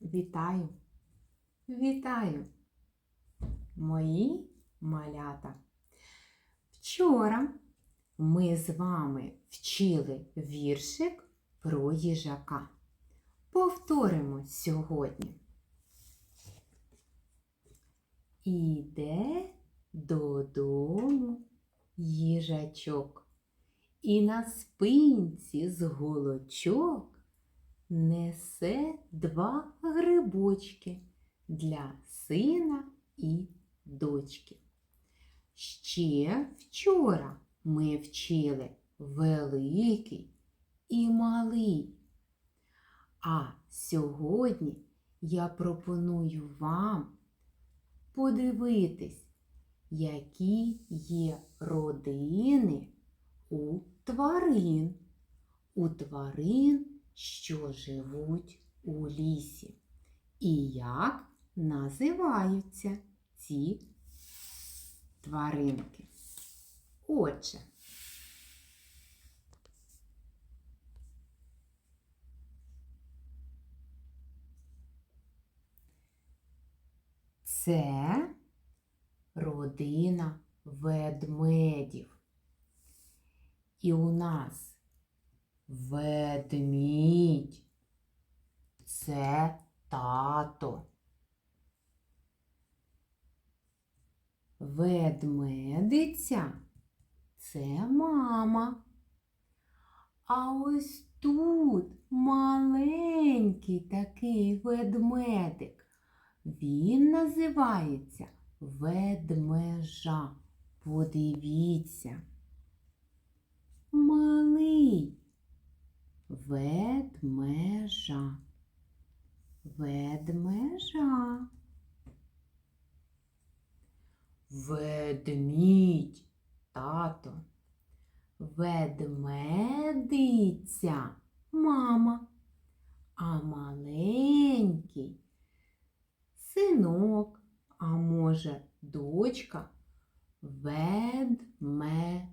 Вітаю, вітаю, мої малята. Вчора ми з вами вчили віршик про їжака. Повторимо сьогодні. Іде додому їжачок, і на спинці з голочок несе два грибочки для сина і дочки. Ще вчора ми вчили великий і малий. А сьогодні я пропоную вам подивитись, які є родини у тварин. У тварин, що живуть у лісі. І як називаються ці тваринки. Отже, це родина ведмедів. І у нас ведмідь. Це тато. Ведмедиця це мама. А ось тут маленький такий ведмедик. Він називається ведмежа. Подивіться. Малий ведмежа. Ведмежа. Ведмідь, тато. Ведмедиця, мама. А маленький синок, а може, дочка ведмежа.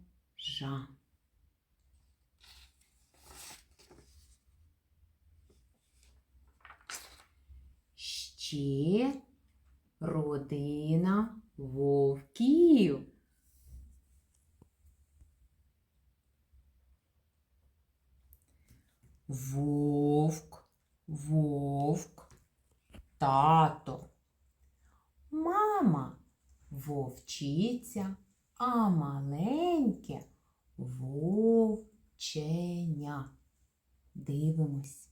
Ще родина вовків. Вовк, вовк, тато. Мама вовчиця, а маленьке вовченя. Дивимось.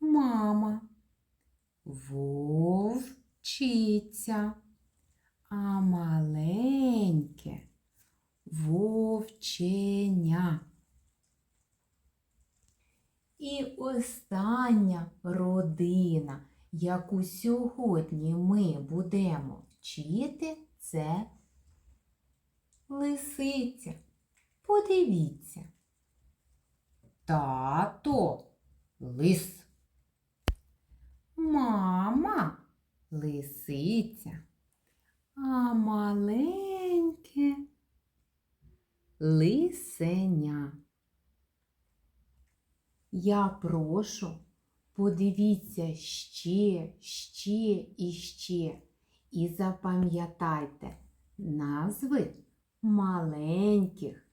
Мама вовчиця, а маленьке вовченя. І остання родина, яку сьогодні ми будемо вчити, це лисиця. Подивіться. Тато лис. Мама лисиця, а маленьке лисеня. Я прошу, подивіться ще, ще і ще. І запам'ятайте назви маленьких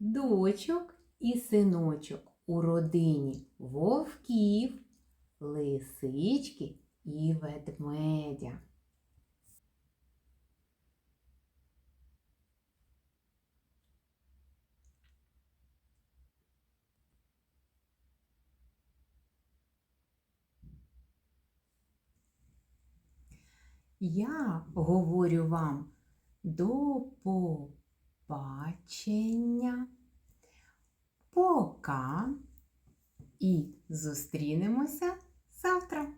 дочок і синочок у родині вовків, лисички і ведмедя. Я говорю вам до побачення, пока і зустрінемося завтра.